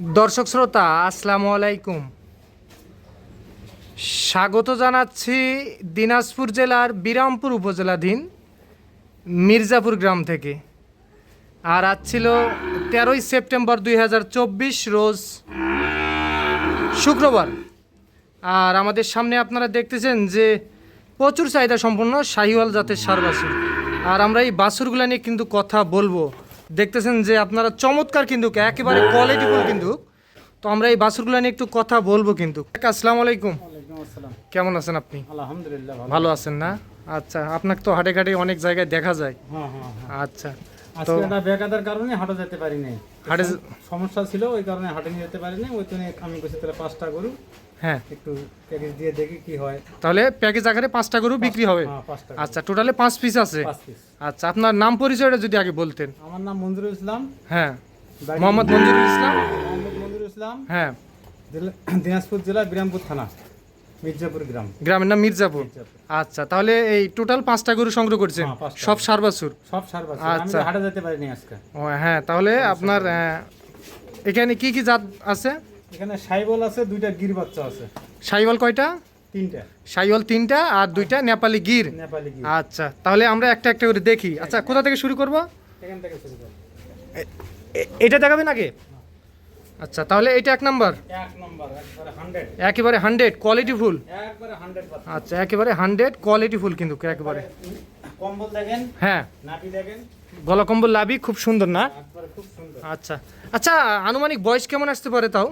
দর্শক শ্রোতা, আসসালামু আলাইকুম। স্বাগত জানাচ্ছি দিনাজপুর জেলার বিরামপুর উপজেলাধীন মির্জাপুর গ্রাম থেকে। আর আজ ছিল তেরোই সেপ্টেম্বর দুই হাজার চব্বিশ, রোজ শুক্রবার। আর আমাদের সামনে আপনারা দেখতেছেন যে প্রচুর চাহিদা সম্পন্ন শাহিওয়াল জাতের সার বাছুর আর আমরা এই বাছুরগুলো নিয়ে কিন্তু কথা বলব। দেখতেছেন যে আপনারা চমৎকার কিন্তু একেবারে কোয়ালিটিফুল কিন্তু। তো আমরা এই বাছুরগুলো নিয়ে একটু কথা বলব কিন্তু। আসসালামু আলাইকুম। কেমন আছেন আপনি? আলহামদুলিল্লাহ ভালো। আছেন না? আচ্ছা আপনাকে তো হাটে ঘাটে অনেক জায়গায় দেখা যায়। হ্যাঁ হ্যাঁ হ্যাঁ। আচ্ছা আজকে একটা বেকাদার কারণে হাটে যেতে পারি নাই। হাটে সমস্যা ছিল ওই কারণে হাটে নিয়ে যেতে পারি নাই। ওই জন্য আমি তাহলে পাঁচটা গরু হ্যাঁ। একটু প্যাকেজ দিয়ে দেখি কি হয়। তাহলে প্যাকেজ আকারে পাঁচটা গরু বিক্রি হবে? হ্যাঁ আচ্ছা টোটালে পাঁচ পিস আছে? আচ্ছা আপনার নাম পরিচয়টা যদি আগে বলতেন। আমার নাম মঞ্জুরুল ইসলাম। হ্যাঁ। মোহাম্মদ মঞ্জুরুল ইসলাম। মোহাম্মদ মঞ্জুরুল ইসলাম। হ্যাঁ। দিনাজপুর জেলা বিরামপুর থানা মির্জাপুর গ্রাম। গ্রামের নাম মির্জাপুর। আচ্ছা তাহলে এই টোটাল পাঁচটা গরু সংগ্রহ করছেন? হ্যাঁ, সব সার বাছুর সব সার বাছুর। আমি আচ্ছা। হাটে যেতে পারিনি আজকে। ও হ্যাঁ তাহলে আপনার এখানে কি কি জাত আছে? এখানে সাইবল আছে দুইটা গির বাচ্চা আছে। সাইওয়াল কয়টা? তিনটা। সাইওয়াল তিনটা আর দুইটা নেপালি গির? নেপালি গির। আচ্ছা তাহলে আমরা একটা একটা করে দেখি। আচ্ছা কোথা থেকে শুরু করব? এখান থেকে শুরু করো এটা দেখাবেন আগে? আচ্ছা তাহলে এটা এক নাম্বার? এক নম্বর একেবারে হান্ড্রেড কোয়ালিটি ফুল। একবারে হান্ড্রেড আচ্ছা একেবারে হান্ড্রেড কোয়ালিটি ফুল কিন্তু একেবারে। কম্বল দেখেন? হ্যাঁ। দেখেন? গলা কম্বল লাভি খুব সুন্দর না? খুব সুন্দর। আচ্ছা আচ্ছা আনুমানিক বয়স কেমন আসতে পারে তাও?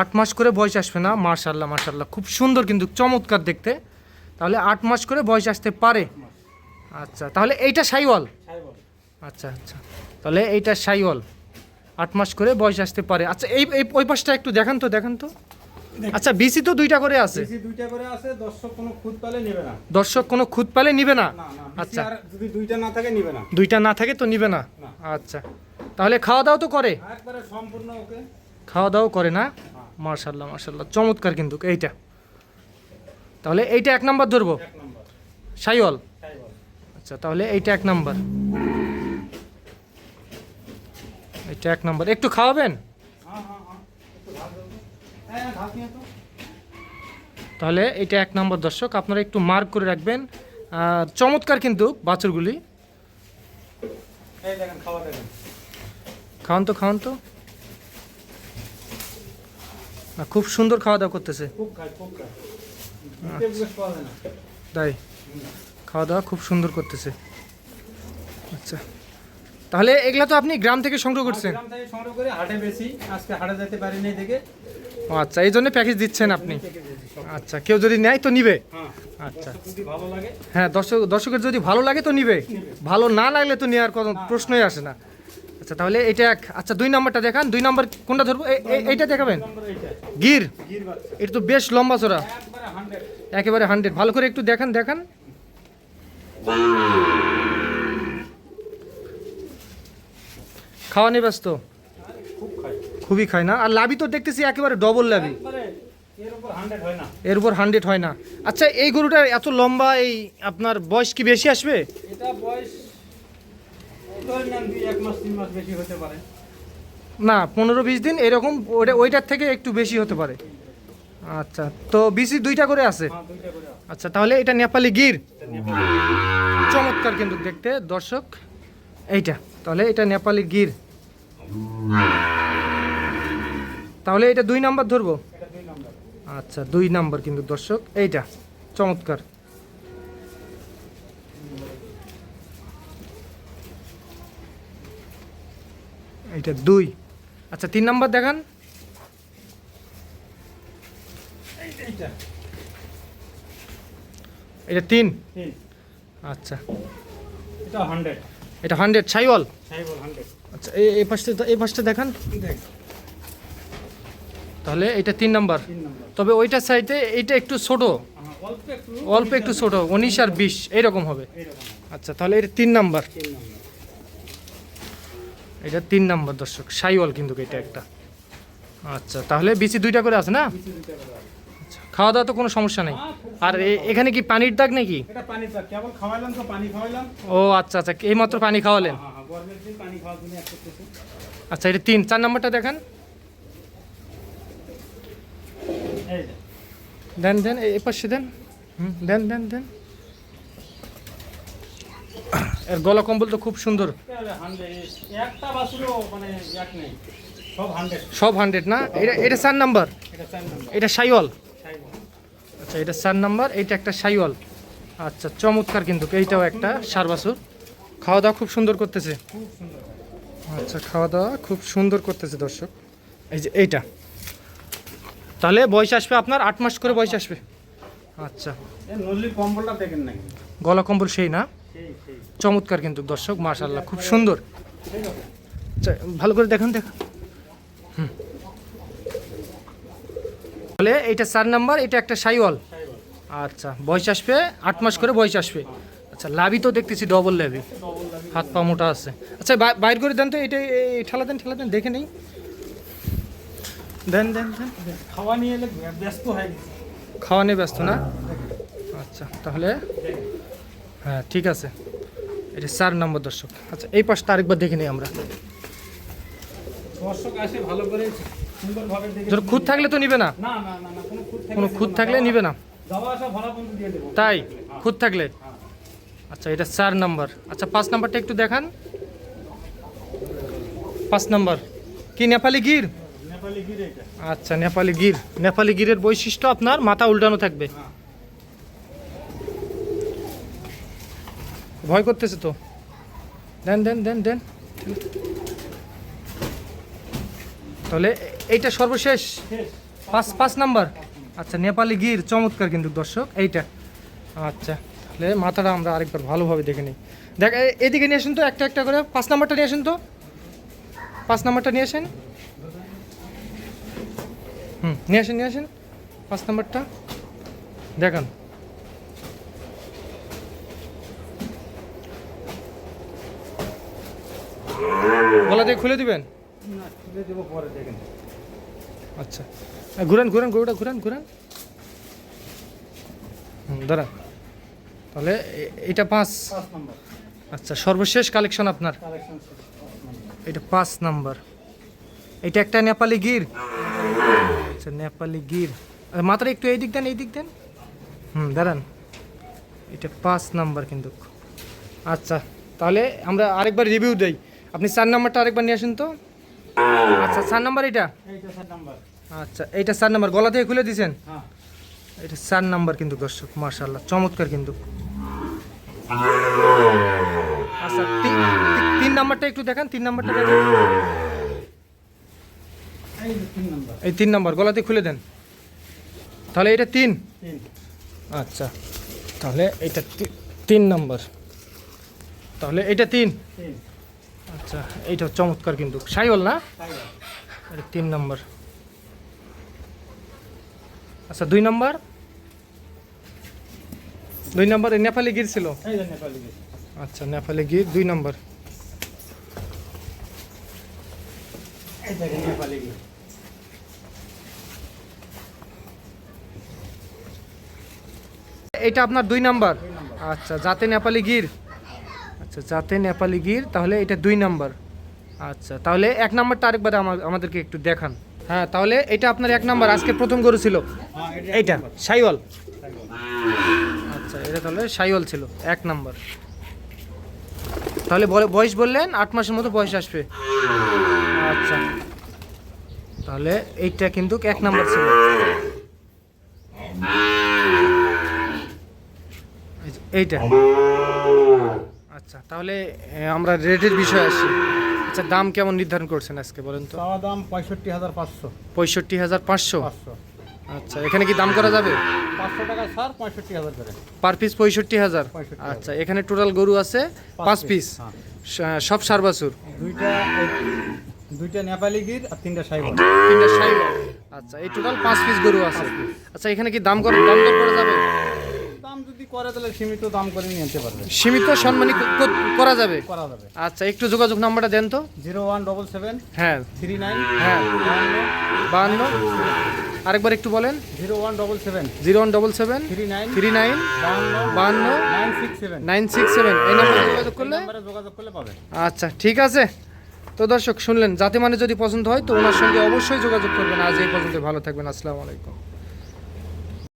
আট মাস করে বয়স আসবে না? মার্শাল্লাহ মার্শাল্লাহ খুব সুন্দর কিন্তু চমৎকার দেখতে। তাহলে আট মাস করে বয়স আসতে পারে? আচ্ছা তাহলে এইটা সাইওয়াল? আচ্ছা আচ্ছা। তাহলে এইটা সাইওয়াল। আট মাস করে বয়স আসতে পারে। আচ্ছা এই এই ওই পাশটা একটু দেখান তো দেখান তো। আচ্ছা বিসি তো দুইটা করে আছে? বিসি দুইটা করে আছে দর্শক কোনো খুদ পালে নেবে না। দর্শক কোনো খুদ পালে নিবে না? আচ্ছা। যদি দুইটা না থাকে নেবে না। দুইটা না থাকে তো নিবে না? না। আচ্ছা। তাহলে খাওয়া দাওয়া তো করে? একবারে সম্পূর্ণ ওকে। খাওয়া দাওয়া করে না। মার্শাল্লাহ মার্শাল্লাহ চমৎকার কিন্তু এইটা। তাহলে এইটা এক নাম্বার ধরবো? সাইওয়াল আচ্ছা তাহলে এইটা এক নাম্বার। এইটা এক নাম্বার। একটু খাওয়াবেন? হ্যাঁ হ্যাঁ হ্যাঁ। তাহলে এটা এক নম্বর দর্শক আপনারা একটু মার্ক করে রাখবেন। আর চমৎকার কিন্তু বাছুরগুলি। খাওয়ান তো খাওয়ান তো। খুব সুন্দর খাওয়া দাওয়া করতেছে তাই? খাওয়া দাওয়া খুব সুন্দর করতেছে। আচ্ছা। তাহলে এগুলা তো আপনি গ্রাম থেকে সংগ্রহ করছেন? গ্রাম থেকে সংগ্রহ করে হাটে বেশি আজকে হাটে যেতে পারি নাই দেখে। ও আচ্ছা এই জন্য প্যাকেজ দিচ্ছেন আপনি। আচ্ছা কেউ যদি নেয় তো নিবে? হ্যাঁ আচ্ছা। হ্যাঁ দর্শক দর্শকের যদি ভালো লাগে তো নিবে। ভালো না লাগলে তো নেওয়ার কোনো প্রশ্নই আসে না। আচ্ছা তাহলে এটা এক। আচ্ছা দুই নাম্বারটা দেখান। দুই নাম্বার কোনটা ধরবো? এইটা দেখাবেন? গির। এটা তো বেশ লম্বা চড়া একবারে হান্ড্রেড। ভালো করে একটু দেখান দেখান। খাওয়া নেই ব্যস্ত। খুবই খায় না। আর লাভি তো দেখতেছি একেবারে ডবল লাভি এর উপর হান্ড্রেড হয় না। এর উপর হান্ড্রেড হয় না। আচ্ছা এই গরুটার এত লম্বা, এই আপনার বয়স কি বেশি আসবে? এটা বয়স ধরে নেন দুই এক মাস তিন মাস বেশি হতে পারে না পনেরো বিশ দিন এরকম ওইটা ওইটার থেকে একটু বেশি হতে পারে। আচ্ছা তো বিসি দুইটা করে আছে? হ্যাঁ দুইটা করে আছে। আচ্ছা তাহলে এটা নেপালি গির? চমৎকার কিন্তু দেখতে দর্শক। এইটা তাহলে এটা নেপালি গির। তাহলে এটা দুই নাম্বার ধরবো? আচ্ছা দুই নাম্বার কিন্তু দর্শক। এইটা চমৎকার। এইটা দুই। আচ্ছা তিন নাম্বার দেখান। এইটা এটা তিন? আচ্ছা। এটা হান্ড্রেড। এটা হান্ড্রেড সাইবল আচ্ছা এই এই পাশটা এই পাশটা দেখান। তাহলে এটা তিন নাম্বার। তবে ওইটার সাইডে এইটা একটু ছোট। হ্যাঁ, অল্প একটু। ছোট উনিশ আর বিশ এইরকম হবে। আচ্ছা তাহলে এটা তিন নম্বর। এটা তিন নাম্বার দর্শক সাইওয়াল কিন্তু এটা একটা। আচ্ছা তাহলে বিচি দুইটা করে আছে না? আচ্ছা, খাওয়া দাওয়া তো কোনো সমস্যা নেই। হ্যাঁ, আর এ- এখানে কি পানির দাগ নাকি? ও আচ্ছা আচ্ছা এইমাত্র পানি খাওয়ালেন? হ্যাঁ হ্যাঁ করতেছে। আচ্ছা এটা তিন চার নাম্বারটা দেখান। এই দেন দেন এই এই পাশে দেন। হুম, দেন দেন দেন। এর গলা কম্বল তো খুব সুন্দর। মানে সব হান্ড্রেড না? এটা এটা চার নাম্বার। এটা সাইওয়াল আচ্ছা এটা চার নাম্বার এইটা একটা সাইওয়াল আচ্ছা চমৎকার কিন্তু এইটাও একটা সার বাছুর খাওয়া দাওয়া খুব সুন্দর করতেছে। আচ্ছা খাওয়া দাওয়া খুব সুন্দর করতেছে দর্শক। এই যে এইটা। তাহলে বয়স আসবে আপনার আট মাস করে বয়স আসবে। আচ্ছা। গলা কম্বল সেই না? চমৎকার কিন্তু দর্শক মাশাল্লাহ খুব সুন্দর। আচ্ছা, ভালো করে দেখেন দেখান। হুম। তাহলে এইটা চার নাম্বার এটা একটা সাইওয়াল। আচ্ছা বয়স আসবে আট মাস করে বয়স আসবে। আচ্ছা লাভি তো দেখতেছি ডবল লাভি হাত পা মোটা আছে। আচ্ছা বাইর করে দেন তো এটা ঠেলা দেন ঠেলা দেন দেখে নেই। দেন দেন দেন। খাওয়া নিয়ে এলে ব্যস্ত হয়ে খাওয়া নিয়ে ব্যস্ত না? আচ্ছা তাহলে? হ্যাঁ ঠিক আছে। এটা চার নম্বর দর্শক। আচ্ছা এই পাশটা আরেকবার দেখে নিই আমরা। দর্শক আসে ভালো করে সুন্দরভাবে দেখে ধর খুদ থাকলে তো নিবে না? না না না না কোনো খুদ থাকলে নিবে না। তাই? খুদ থাকলে? আচ্ছা এটা চার নাম্বার। আচ্ছা পাঁচ নাম্বারটা একটু দেখান। পাঁচ নাম্বার। কি নেপালি গির? আচ্ছা নেপালি গির। নেপালি গিরের বৈশিষ্ট্য আপনার মাথা উল্টানো থাকবে। ভয় করতেছে তো। দেন দেন দেন দেন। তাহলে এইটা সর্বশেষ। পাঁচ পাঁচ নাম্বার। আচ্ছা নেপালি গির চমৎকার কিন্তু দর্শক, এইটা। আচ্ছা তাহলে মাথাটা আমরা আরেকবার ভালোভাবে দেখে নিই। দেখ এদিকে নিয়ে আসুন তো, একটা একটা করে। পাঁচ নাম্বারটা নিয়ে আসুন তো। পাঁচ নাম্বারটা নিয়ে আসেন। হুম, নিয়ে আসেন নিয়ে আসেন। পাঁচ নাম্বারটা। দেখান। গলা দিয়ে খুলে দিবেন? আচ্ছা। ঘুরান ঘুরান গরুটা ঘুরান ঘুরান। হুম দাঁড়ান তাহলে এটা পাঁচ। আচ্ছা সর্বশেষ কালেকশন আপনার? এটা পাঁচ নাম্বার। এটা একটা নেপালি গির? আচ্ছা নেপালি গির। মাথাটা একটু এই দিক দেন এই দিক দেন। হুম দাঁড়ান। এটা পাঁচ নাম্বার কিন্তু। আচ্ছা তাহলে আমরা আরেকবার রিভিউ দেই। আপনি চার নাম্বারটা আরেকবার নিয়ে আসুন তো। আচ্ছা চার নাম্বার এটা এইটা আচ্ছা এইটা চার নাম্বার। গলা থেকে খুলে দিয়েছেন? হ্যাঁ। এটা চার নাম্বার কিন্তু দর্শক মার্শাল্লাহ চমৎকার কিন্তু। আচ্ছা তিন নাম্বারটা একটু দেখান তিন নাম্বারটা দেখান। এই তিন নাম্বার। গলাতে খুলে দেন। তাহলে এটা তিন? আচ্ছা তাহলে এটা তিন নাম্বার। তাহলে এটা তিন। আচ্ছা এইটা চমৎকার কিন্তু। সাইওয়াল না? এটা তিন নম্বর। আচ্ছা দুই নম্বর? দুই নম্বর নেপালি গির ছিল? আচ্ছা নেপালি গির দুই নম্বর। এটা আপনার দুই নাম্বার দুই নাম্বার? আচ্ছা যাতে নেপালি গির। আচ্ছা যাতে নেপালি গির, তাহলে এটা দুই নাম্বার। আচ্ছা তাহলে এক নাম্বারটা আরেকবার আমা- আমাদেরকে একটু দেখান। হ্যাঁ তাহলে এটা আপনার এক নাম্বার, আজকে প্রথম গরু ছিল। এইটা সাইওয়াল আচ্ছা এটা তাহলে সাইওয়াল ছিল, এক নাম্বার। তাহলে বয়স বললেন, আট মাসের মতো বয়স আসবে। আচ্ছা তাহলে এইটা কিন্তু এক নাম্বার ছিল। এইটা। আচ্ছা তাহলে আমরা রেটের বিষয়ে আসি। আচ্ছা দাম কেমন নির্ধারণ করছেন আজকে বলেন তো? চাওয়া দাম পঁয়ষট্টি হাজার পাঁচশো। পঁয়ষট্টি হাজার পাঁচশো? আচ্ছা এখানে কি দাম করা যাবে? পাঁচশো টাকা ছাড় পঁয়ষট্টি হাজার করে। পার পিস পঁয়ষট্টি হাজার? 65,000 আচ্ছা এখানে টোটাল গরু আছে পাঁচ পিস হ্যাঁ। সব সার বাছুর দুইটা দুইটা নেপালি গির আর তিনটা সাইবল তিনটা সাইওয়াল আচ্ছা এই টোটাল পাঁচ পিস গরু আছে। আচ্ছা এখানে কি দাম করা দাম দর করা যাবে? করে তাহলে সীমিত দাম করে নিয়ে যেতে পারবে। সীমিত সম্মানী করা যাবে? করা যাবে। আচ্ছা একটু যোগাযোগ নাম্বারটা দেন তো। জিরো ওয়ান ডবল সেভেন হ্যাঁ। থ্রি নাইন হ্যাঁ। বাহান্ন। আরেকবার একটু বলেন। Zero one double seven zero one double seven three nine three nine বাহান্ন nine six seven. Nine six seven. এই নাম্বারে যোগাযোগ করলে? যোগাযোগ করলে পাবে। আচ্ছা ঠিক আছে। তো দর্শক শুনলেন যাতে মানে যদি পছন্দ হয় তো ওনার সঙ্গে অবশ্যই যোগাযোগ করবেন। আজ এই পর্যন্ত ভালো থাকবেন। আসসালামু আলাইকুম।